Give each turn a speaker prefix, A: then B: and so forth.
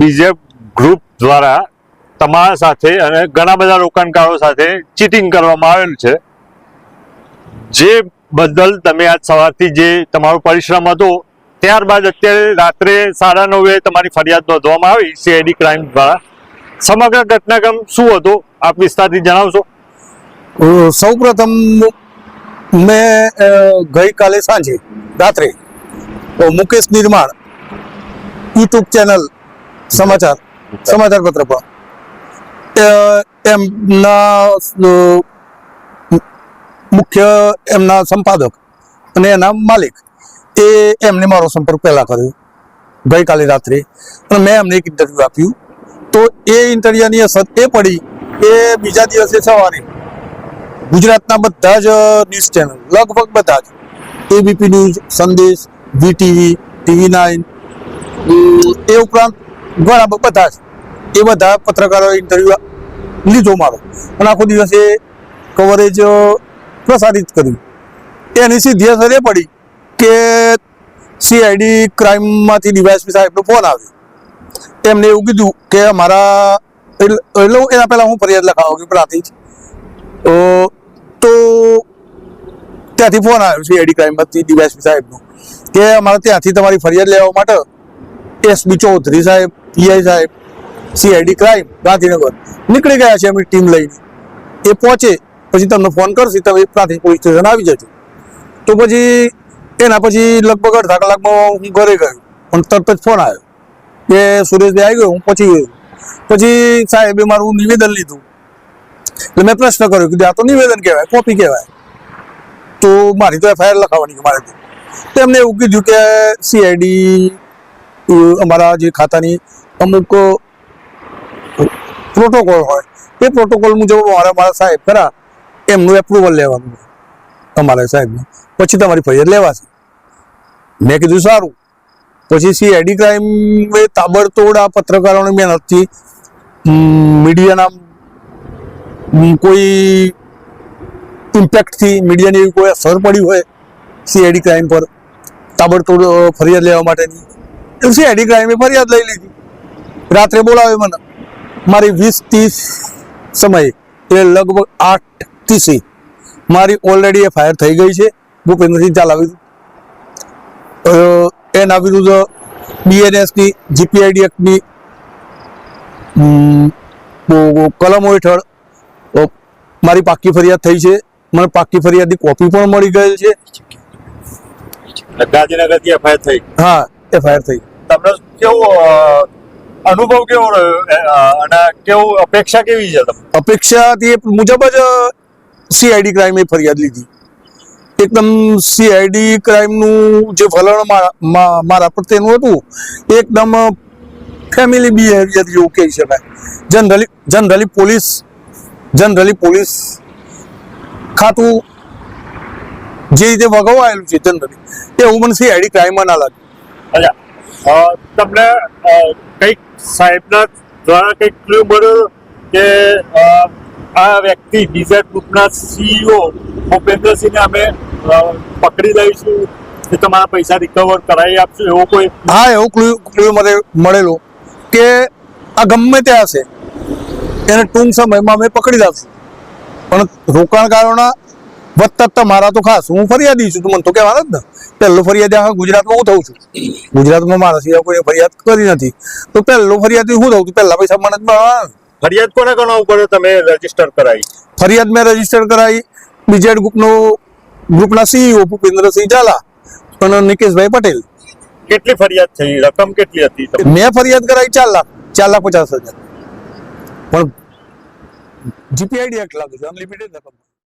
A: બીજેપ group દ્વારા તમારા સાથે અને ઘણા બધા રોકાણકારો સાથે ચીટિંગ કરવામાં આવેલું છે. જે બદલ તમે આજ સવારથી જે તમારો પરિશ્રમ હતો, ત્યારબાદ અત્યારે રાત્રે સાડા નવે તમારી ફરિયાદ નોંધવામાં આવી સીઆઈડી ક્રાઇમ દ્વારા. સમગ્ર ઘટનાક્રમ શું હતો, આપ વિસ્તારથી જણાવશો?
B: સૌ પ્રથમ મેં ગઈકાલે સાંજે રાત્રે મુકેશ નિર્માણ યુટ્યુબ ચેનલ સમાચાર. સમાચાર પત્ર પર. એમના મુખ્ય એમના સંપાદક અને એના માલિક એ એમને મારો સંપર્ક પહેલા કર્યો. ગઈકાલે રાત્રે. અને મેં એમને એક ઇન્ટરવ્યૂ આપ્યું. તો એ ઇન્ટરવ્યુની અસર એ પડી કે બીજા દિવસે સવારે ગુજરાતના બધા જ ન્યૂઝ ચેનલ લગભગ બધા જ ABP news Sandesh VTV TV nine એ ઉપરાંત ઘણા બધા એ બધા પત્રકારો ઇન્ટરવ્યૂ લીધો મારો અને આખો દિવસ એ કવરેજ પ્રસારિત કર્યું. એની સીધી અસર એ પડી કે સીઆઈડી ક્રાઇમમાંથી ડીવાયએસપી સાહેબનો ફોન આવ્યો. એમને એવું કીધું કે અમારા એટલે એના પહેલાં હું ફરિયાદ લખાવું કે પ્રાંતિજ. જ તો ત્યાંથી ફોન આવ્યો સીઆઈડી ક્રાઇમમાંથી ડીવાયસપી સાહેબનો કે અમારે ત્યાંથી તમારી ફરિયાદ લેવા માટે એસબી ચૌધરી સાહેબ પીઆઈ સાહેબ સીઆઈડી ક્રાઇમ ગાંધીનગર. નીકળી ગયા છે એમની ટીમ લઈને. એ પહોંચે, પછી તમને ફોન કરશે, તમે ત્યાંથી પોલીસ સ્ટેશન આવી જજો. તો પછી એના પછી લગભગ અડધા કલાકમાં હું ઘરે ગયો, પણ તરત જ ફોન આવ્યો. કે સુરેશભાઈ આવી ગયો, હું પહોંચી ગયો. પછી સાહેબે મારું નિવેદન લીધું. એટલે મેં પ્રશ્ન કર્યો કે આ તો નિવેદન કહેવાય કોપી કહેવાય. તો મારી તો એફઆઈઆર લખાવવાની મારે તો. એમને એવું કીધું કે સીઆઈડી અમારા જે ખાતાની અમુક પ્રોટોકોલ હોય, એ પ્રોટોકોલ મુજબ મારા મારા સાહેબ ખરા, એમનું એપ્રુવલ લેવાનું અમારા સાહેબનું. પછી તમારી ફરિયાદ લેવાશે. મેં કીધું સારું. પછી સીઆઈડી ક્રાઇમ તાબડતોડ આ પત્રકારોની મહેનતથી મીડિયાના કોઈ ઇમ્પેક્ટથી મીડિયાની એવી કોઈ અસર પડી હોય સીઆઈડી ક્રાઇમ પર, તાબડતોડ ફરિયાદ લેવા માટેની સીઆઈડી ક્રાઇમે ફરિયાદ લઈ લીધી? રાત્રે બોલાવે મને. મારી વીસ ત્રીસ સમયે એટલે લગભગ આઠ ત્રીસે મારી ઓલરેડી એફઆઈઆર થઈ ગઈ છે ભૂપેન્દ્રસિંહ ચાલાવી. એના વિરુદ્ધ બીએનએસની જીપીઆઈડી એક્ટની કલમો હેઠળ મારી પાક્કી ફરિયાદ થઈ છે. મને પાકી ફરિયાદની કોપી પણ મળી ગયેલ છે.
A: ગાંધીનગરથી એફઆઈઆર થઈ.
B: હા એફઆઈઆર થઈ
A: તમને કેવો અનુભવ કેવો રહ્યો? અને કેવું અપેક્ષા કેવી છે તમને?
B: અપેક્ષાથી એ મુજબ જ સીઆઈડી ક્રાઇમે ફરિયાદ લીધી. એકદમ સીઆઈડી ક્રાઇમનું જે વલણ મારા પ્રત્યેનું હતું એ એકદમ ફેમિલી બિહેવિયર જેવું કહી શકાય. Generally generally police generally police ખાતું જે રીતે વગવાયેલું છે જનરલી એવું મને સીઆઈડી ક્રાઇમમાં ના લાગે
A: અચ્છા. તમને કંઈક સાહેબના દ્વારા કંઈક ક્લુ મળ્યો કે આ વ્યક્તિ બીજા ગ્રુપના સીઈઓ ભૂપેન્દ્રસિંહને અમે પકડી લઈશું કે તમારા પૈસા રિકવર કરાવી આપશું એવો કોઈ
B: હા, એવું ક્લુ ક્લુ મને મળેલું કે આ ગમે તે હશે. એને ટૂંક સમયમાં અમે પકડી લાવશું. પણ રોકાણકારોના વધતા તમારા તો ખાસ. હું ફરિયાદી છું. તું મને તો કહેવાનો જ ને. પહેલો ફરિયાદી આખા ગુજરાતમાં હું થઉં છું. ગુજરાતમાં મારા સિવાય કોઈ ફરિયાદ કરી નથી. તો પહેલો ફરિયાદી હું થઉં છું? પહેલા પૈસા મને જ
A: ફરિયાદ કોને ગણાવું ઉપર તમે રજિસ્ટર કરાવી.
B: ફરિયાદ મેં રજિસ્ટર કરાવી. બીજેડ ગ્રુપનો ગ્રુપના સીઈઓ ભૂપેન્દ્રસિંહ ઝાલા અને નિકેશભાઈ પટેલ.
A: કેટલી ફરિયાદ થઈ? રકમ કેટલી હતી?
B: મેં ફરિયાદ કરાવી ચાર લાખ. ચાર લાખ પચાસ હજાર. પણ જીપીઆઈડી એક્ટ લાગુ છે. અનલિમિટેડ રકમ.